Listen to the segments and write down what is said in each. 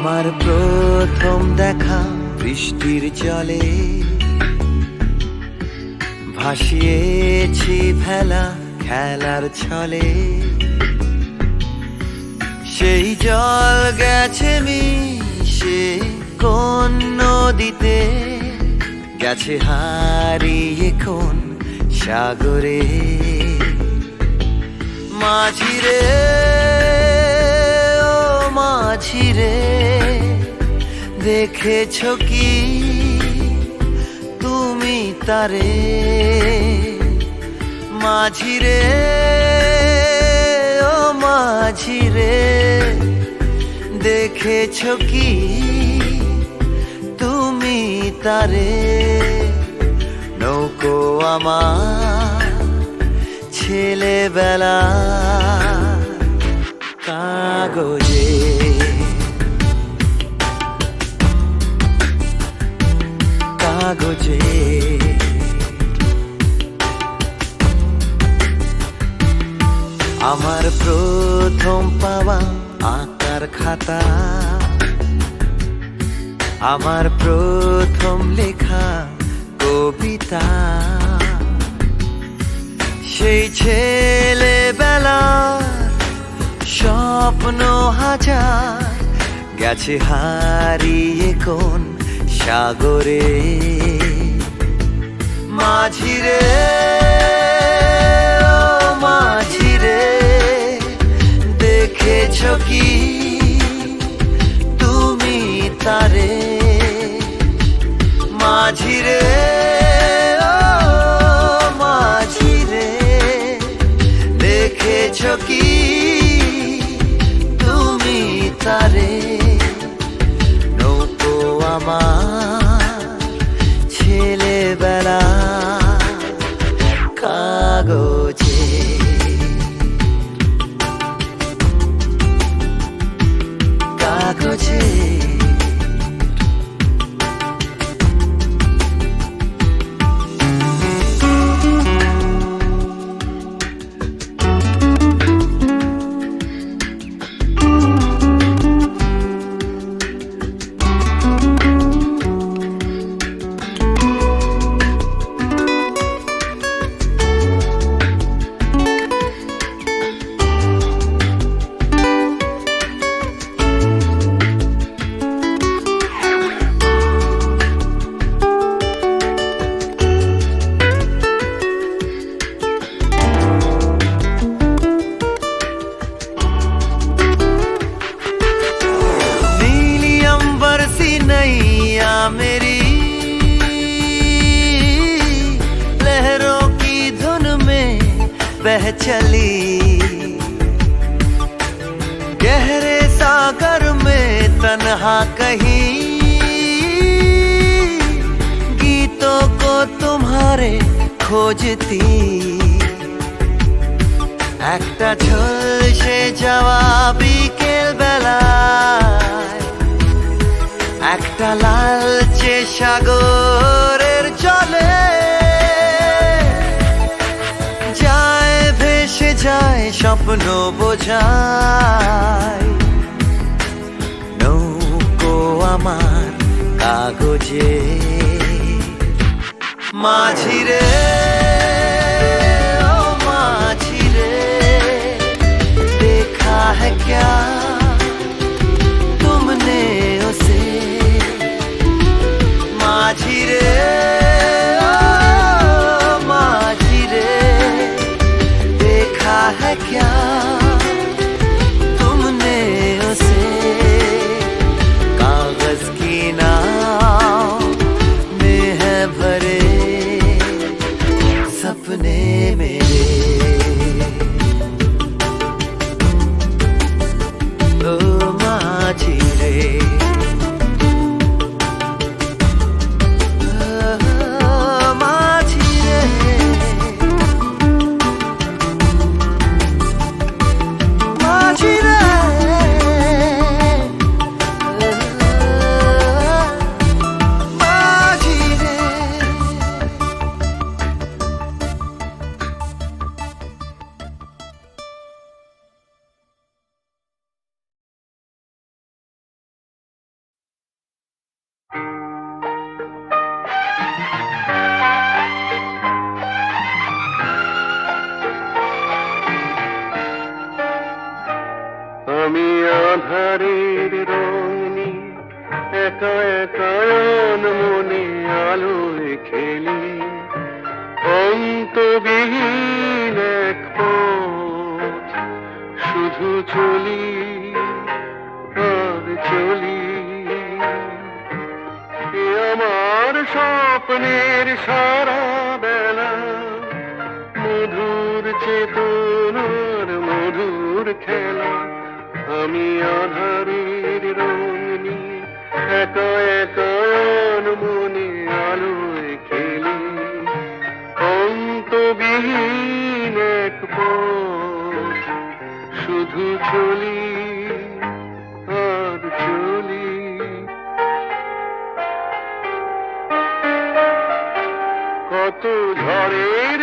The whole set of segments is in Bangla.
আমার প্রথম দেখা বৃষ্টির জলে। ভাসিয়েছি ভেলা খেলার ছলে। সেই জল গেছে মিশে কোন নদীতে। গেছে হারিয়ে কোন সাগরে। মাঝিরে, ও মাঝিরে দেখেছ কি? তুমি তারে মাঝিরে, ও মাঝিরে, দেখেছ কি? তুমি তারে, নৌকো আমার ছেলেবেলা। কাগজে কাগজে আমার প্রথম পাওয়া আঁকার খাতা। আমার প্রথম লেখা কবিতা। সেই ছেলেবেলা স্বপ্ন হাজার গেছে হারিয়ে কোন সাগরে মাঝিরে মাঝিরে দেখেছ কি তুমি তারে? মাঝিরে মাঝিরে দেখেছ কি তুমি তারে? আমার ছেলেবেলা কাগজে। কাগজে बह चली गहरे सागर में तन्हा कहीं गीतों को तुम्हारे खोजती একটা ঝলসে যাওয়া বিকেল বেলায় একটা লালচে সাগরের জলে যায়, স্বপ্ন বোঝায়। নৌকো আমার কাগজে। মাঝিরে, ও মাঝিরে, দেখা হ্যা ক্যা তুমনে ওসে মাঝিরে একা একা মনে আলোয় খেলি অন্তবিহীন এক পথ। শুধু চলি, আর চলি। আমার স্বপ্নের সারা বেলা, মধুর চেতনার মধুর খেলা। আমি আধারের রং নিয়ে একা একা মনে আলোয় খেলি। অন্তবিহীন এক শুধু চলি আর চলি। কত ঝড়ের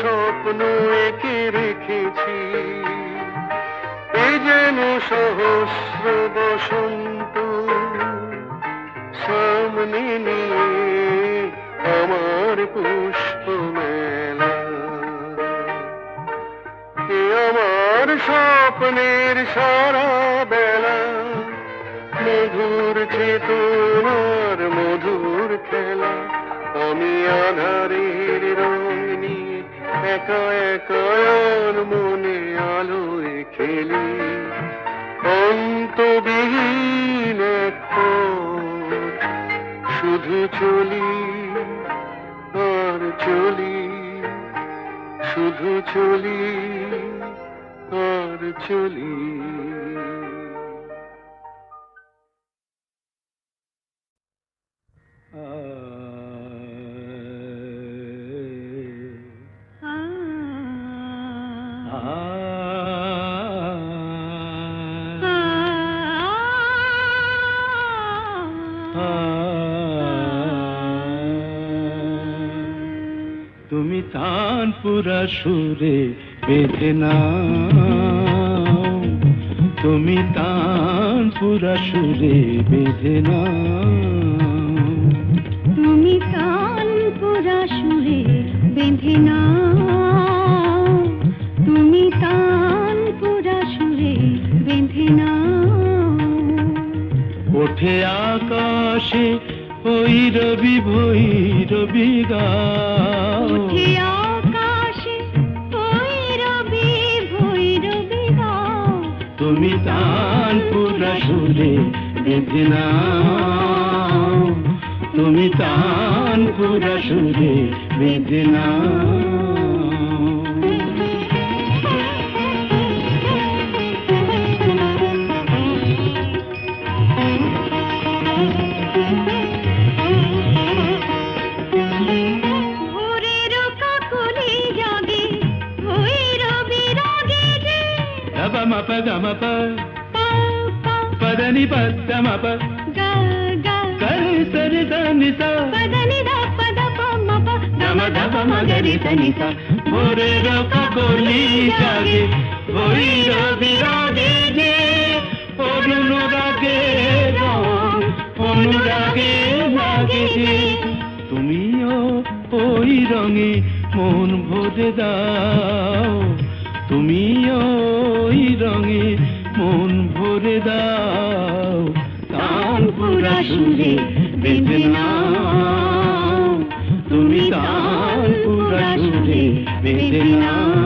স্বপ্ন এঁকে রেখেছি। এ যেন সহস্র বসন্ত, সামনে নিয়ে আমার পুষ্প মেলা এ আমার স্বপ্নের সারা বেলা মধুর চেতনার মধুর খেলা, আমি আধারের রং নিয়ে একা একা আর মনে আলোয় খেলি। অন্তবিহীন শুধু চলি আর চলি। শুধু চলি আর চলি। তানপুরা সুরে বেঁধে নাও। তুমি তানপুরা সুরে বেঁধে নাও। তুমি কান পুরা সুরে বেঁধে নাও। তুমি কান পুরা সুরে বেঁধে নাও। ওঠে আকাশে ওই রবি ভৈরবি গাও। তুমি তানপুরা সুরে বেঁধে নাও। তুমি তানপুরা সুরে বেঁধে নাও। గమ మప గమ ప পা পা పదని పద్ద మప গা গা కరి సరి దని స పదని ద పద ప మ ప గమ ధప మగరి సని స ভোরের কাকলি জাগে ভৈরবী রাগে যে অনুরাগে রং অনুরাগে লাগে যে তুমিও ওই রঙে মন ভরে দাও তুমিও ওই রঙে মন ভরে দাও। তানপুরা সুরে বেঁধে নাও। তুমি তানপুরা সুরে বেঁধে নাও।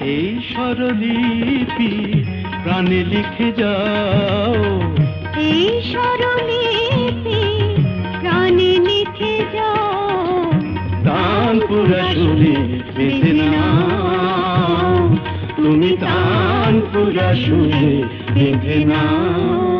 এই স্বরলিপি প্রাণে লিখে যাও। এই স্বরলিপি প্রাণে লিখে যাও। তানপুরা শুনে বেঁধে নাও। তুমি তানপুরা শুনে বেঁধে নাও।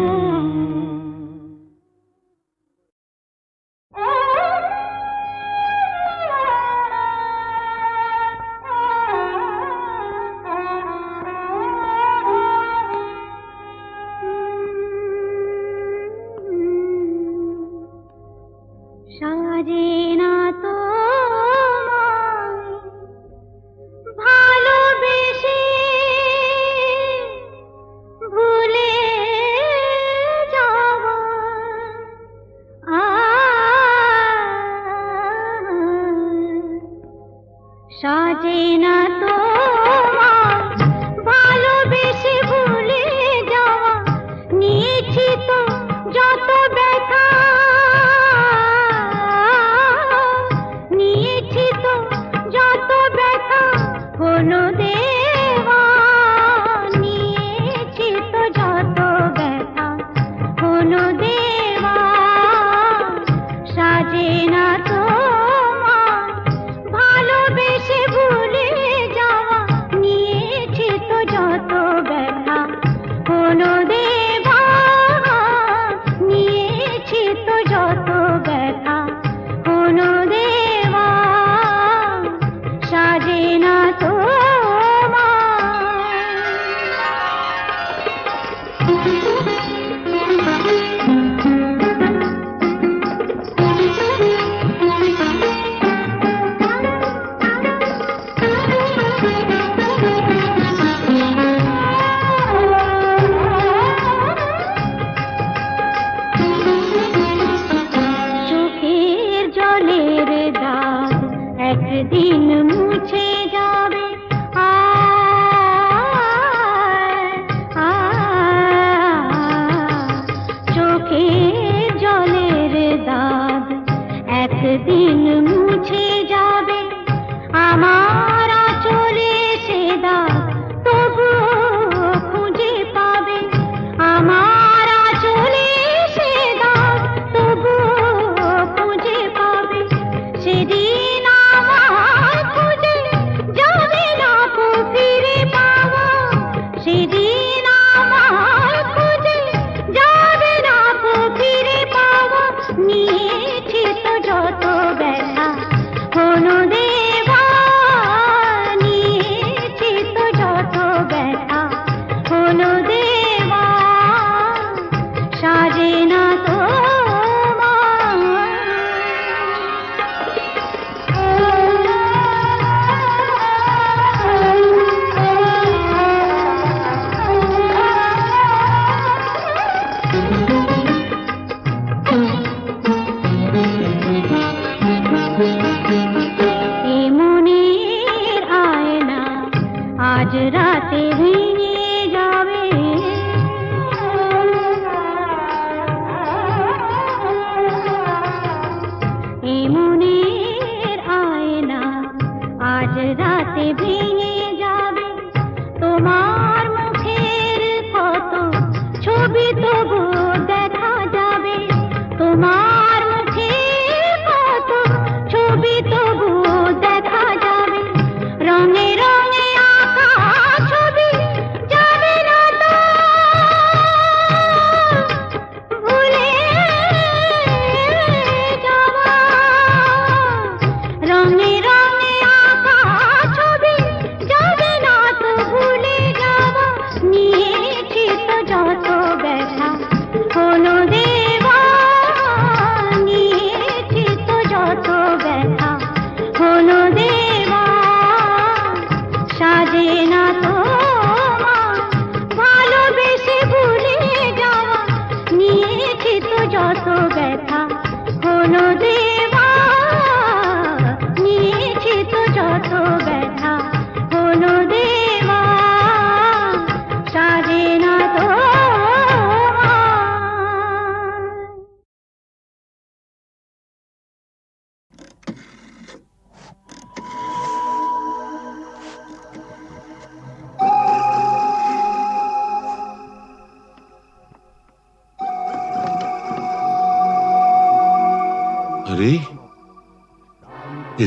आज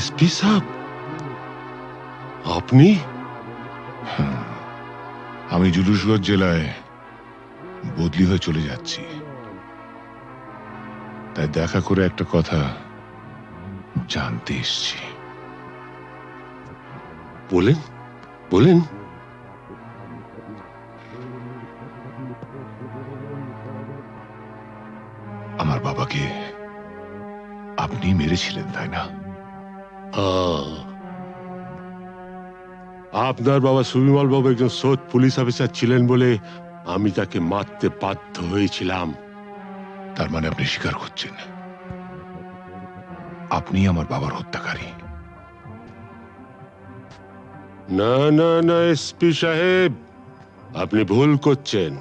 এসপি সাহেব আপনি? আমি জুলুসগঞ্জ জেলায় বদলি হয়ে চলে যাচ্ছি। তাই দেখা করে একটা কথা জানতে এসছি। বলেন বলেন। আমার বাবাকে আপনি মেরেছিলেন, তাই না? আপনার বাবা সুবিমল বাবু একজন সৎ পুলিশ অফিসার ছিলেন বলে আমি তাকে মারতে বাধ্য হয়েছিলাম। তার মানে আপনি স্বীকার করছেন? আপনি আমার বাবার হত্যাকারী। না না না এসপি সাহেব আপনি ভুল করছেন।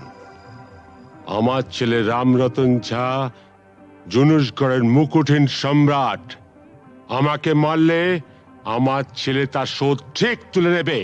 আমার ছেলে রামরতন ঝা জুনুসগড়ের মুকুটহীন সম্রাট। আমাকে মারলে আমার ছেলে তার শোধ ঠিক তুলে নেবে।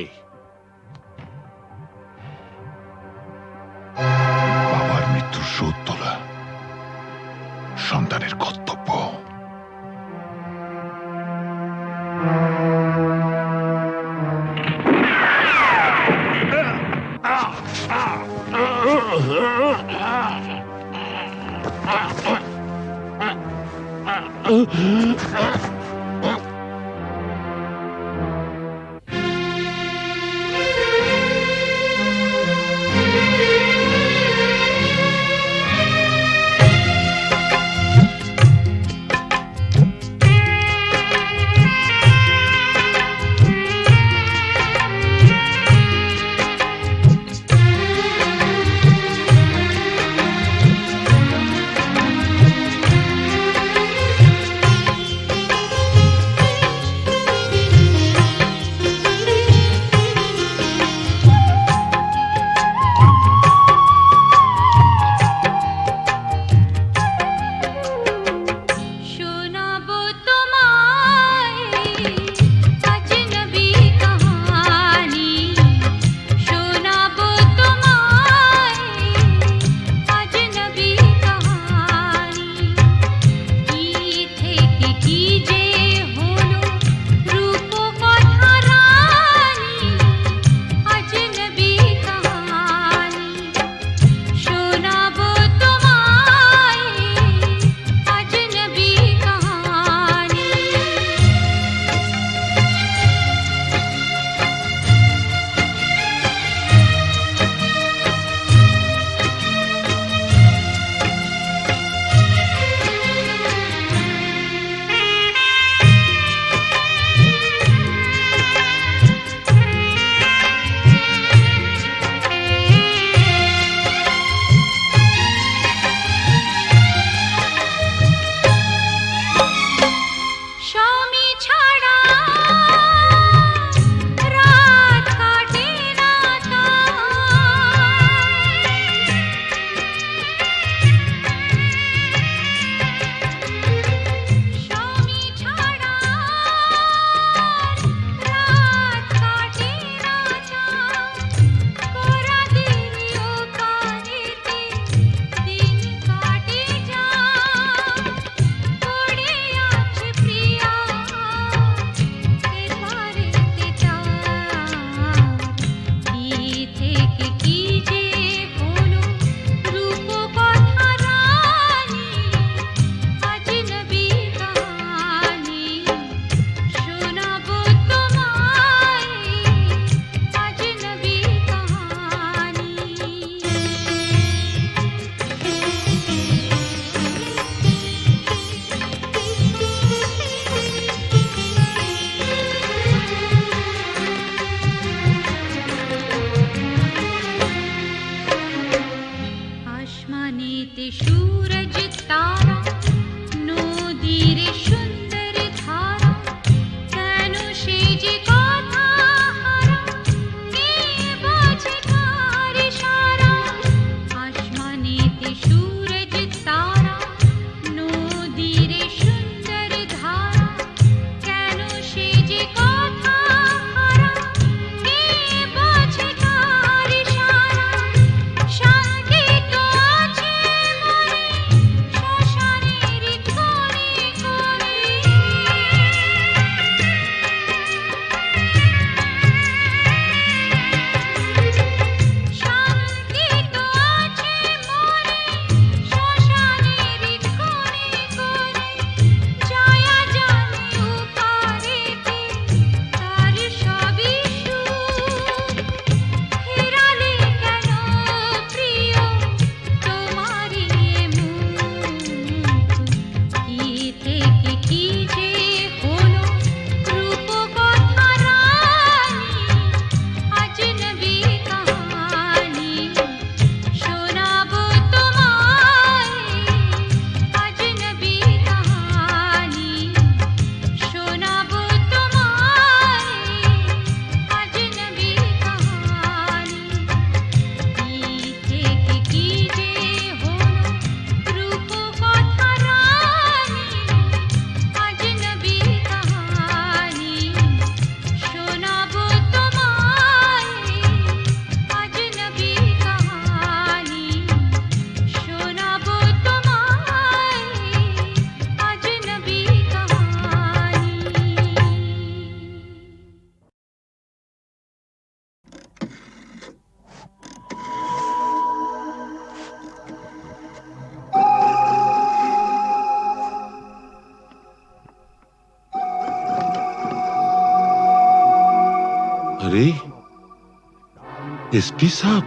এসপি সাহেব,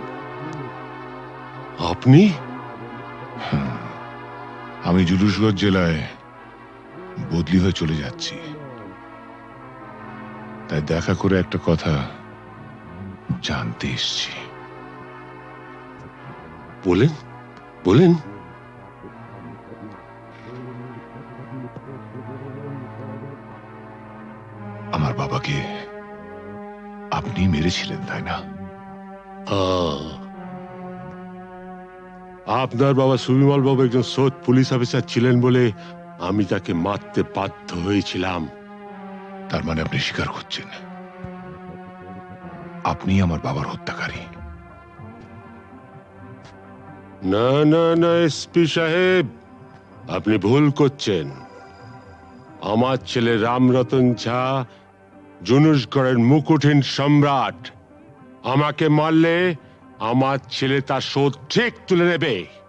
আপনি? আমি জুলুসগঞ্জ জেলায় বদলি হয়ে চলে যাচ্ছি। তাই দেখা করে একটা কথা জানতে এসছি। বলেন বলেন। আপনার বাবা সুবিমল বাবু একজন সৎ পুলিশ অফিসার ছিলেন বলে আমি তাকে মারতে বাধ্য হয়েছিলাম। তার মানে আপনি স্বীকার করছেন? আপনি আমার বাবার হত্যাকারী। না না না এসপি সাহেব আপনি ভুল করছেন। আমার ছেলে রামরতন ঝা জুনুসগড়ের মুকুটহীন সম্রাট। আমাকে মারলে আমার ছেলে তার শোধ ঠিক তুলে নেবে।